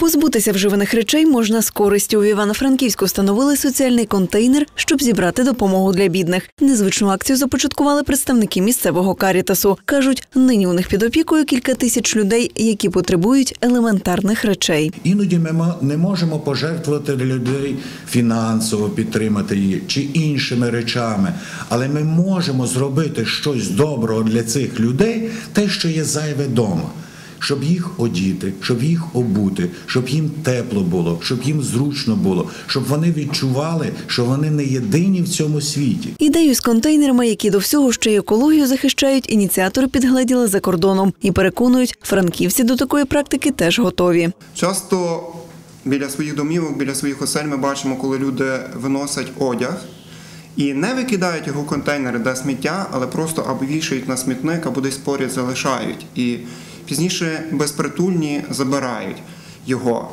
Позбутися вживаних речей можна з користю. В Івано-Франківську встановили соціальний контейнер, щоб зібрати допомогу для бідних. Незвичну акцію започаткували представники місцевого карітасу. кажуть, нині у них під опікою кілька тисяч людей, які потребують елементарних речей. Іноді ми не можемо пожертвувати людей фінансово підтримати її чи іншими речами, але ми можемо зробити щось доброго для цих людей, те, що є зайве вдома. Щоб їх одіти, щоб їх обути, щоб їм тепло було, щоб їм зручно було, щоб вони відчували, що вони не єдині в цьому світі. Ідею з контейнерами, які до всього ще й екологію захищають, ініціатори підгледіли за кордоном і переконують, франківці до такої практики теж готові. Часто біля своїх домівок, біля своїх осель ми бачимо, коли люди виносять одяг і не викидають його в контейнери для сміття, але просто або вішають на смітник, або десь поряд залишають. І пізніше безпритульні забирають його.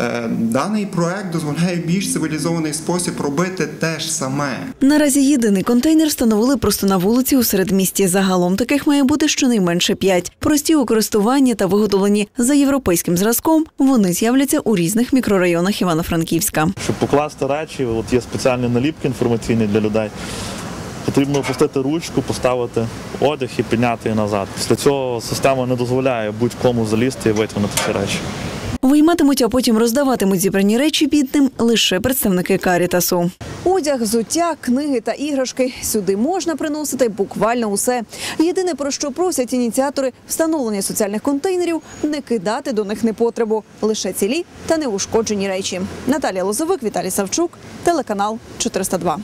Е, Даний проект дозволяє більш цивілізований спосіб робити те ж саме. Наразі єдиний контейнер встановили просто на вулиці у середмісті. Загалом таких має бути щонайменше п'ять. Прості у користуванні та виготовлені за європейським зразком. Вони з'являться у різних мікрорайонах Івано-Франківська. Щоб покласти речі, от є спеціальні наліпки інформаційні для людей. Потрібно опустити ручку, поставити одяг і підняти її назад. Після цього система не дозволяє будь-кому залізти і витягнути ці речі. Вийматимуть, а потім роздаватимуть зібрані речі бідним лише представники карітасу. Одяг, взуття, книги та іграшки сюди можна приносити буквально усе. Єдине про що просять ініціатори встановлення соціальних контейнерів не кидати до них непотребу, лише цілі та неушкоджені речі. Наталія Лозовик, Віталій Савчук, телеканал 402.